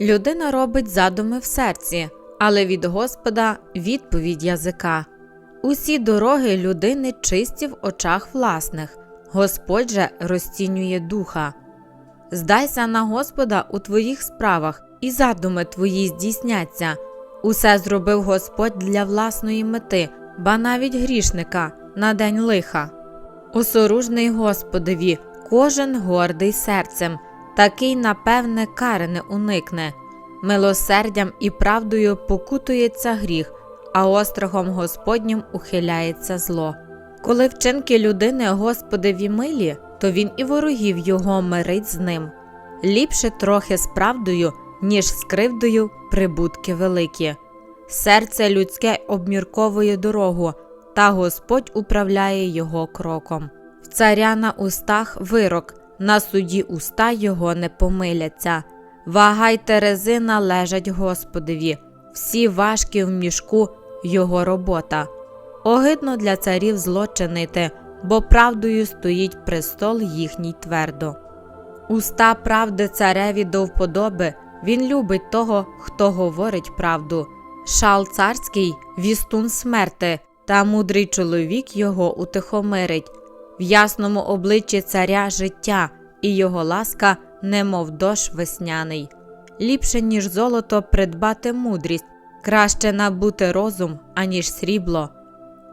Людина робить задуми в серці, але від Господа відповідь язика. Усі дороги людини чисті в очах власних, Господь же розцінює духа. Здайся на Господа у твоїх справах, і задуми твої здійсняться. Усе зробив Господь для власної мети, ба навіть грішника на день лиха. Осоружний Господові, кожен гордий серцем, такий, напевне, кари не уникне. Милосердям і правдою покутується гріх, а острахом Господнім ухиляється зло. Коли вчинки людини Господеві милі, то він і ворогів його мирить з ним. Ліпше трохи з правдою, ніж з кривдою прибутки великі. Серце людське обмірковує дорогу, та Господь управляє його кроком. В царя на устах вирок, на суді уста його не помиляться. Вага й терези належать Господеві, всі важкі в мішку його робота. Огидно для царів зло чинити, бо правдою стоїть престол їхній твердо. Уста правди цареві до вподоби, він любить того, хто говорить правду. Шал царський вістун смерти, та мудрий чоловік його утихомирить. В ясному обличчі царя життя, і його ласка, немов дощ весняний. Ліпше, ніж золото, придбати мудрість, краще набути розум, аніж срібло.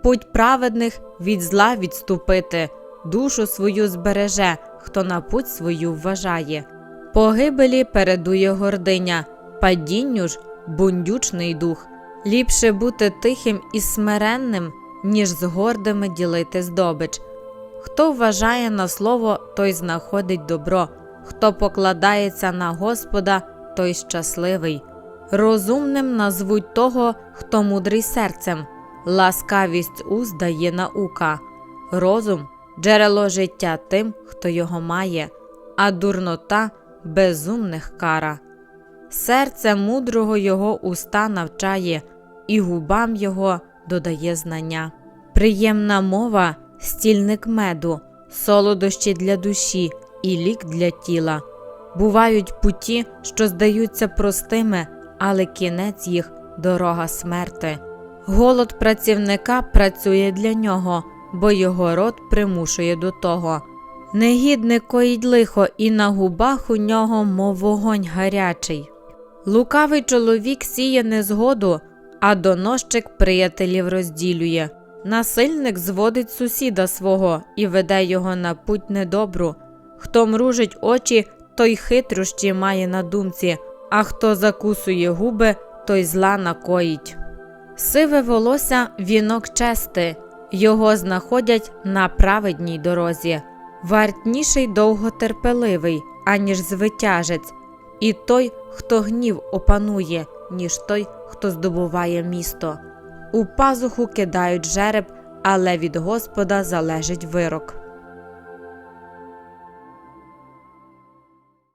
Путь праведних від зла відступити, душу свою збереже, хто на путь свою вважає. Погибелі передує гординя, падінню ж бундючний дух. Ліпше бути тихим і смиренним, ніж з гордими ділити здобич. Хто вважає на слово, той знаходить добро, хто покладається на Господа, той щасливий. Розумним назвуть того, хто мудрий серцем, ласкавість уст дає наука, розум джерело життя тим, хто його має, а дурнота безумних кара. Серце мудрого його уста навчає, і губам його додає знання. Приємна мова стільник меду, солодощі для душі і лік для тіла. Бувають путі, що здаються простими, але кінець їх дорога смерти. Голод працівника працює для нього, бо його род примушує до того. Негідник коїть лихо, і на губах у нього, мов вогонь гарячий. Лукавий чоловік сіє незгоду, а донощик приятелів розділює. Насильник зводить сусіда свого і веде його на путь недобру. Хто мружить очі, той хитрощі має на думці, а хто закусує губи, той зла накоїть. Сиве волосся вінок чести, його знаходять на праведній дорозі. Вартніший довготерпеливий, аніж звитяжець, і той, хто гнів опанує, ніж той, хто здобуває місто. У пазуху кидають жереб, але від Господа залежить вирок.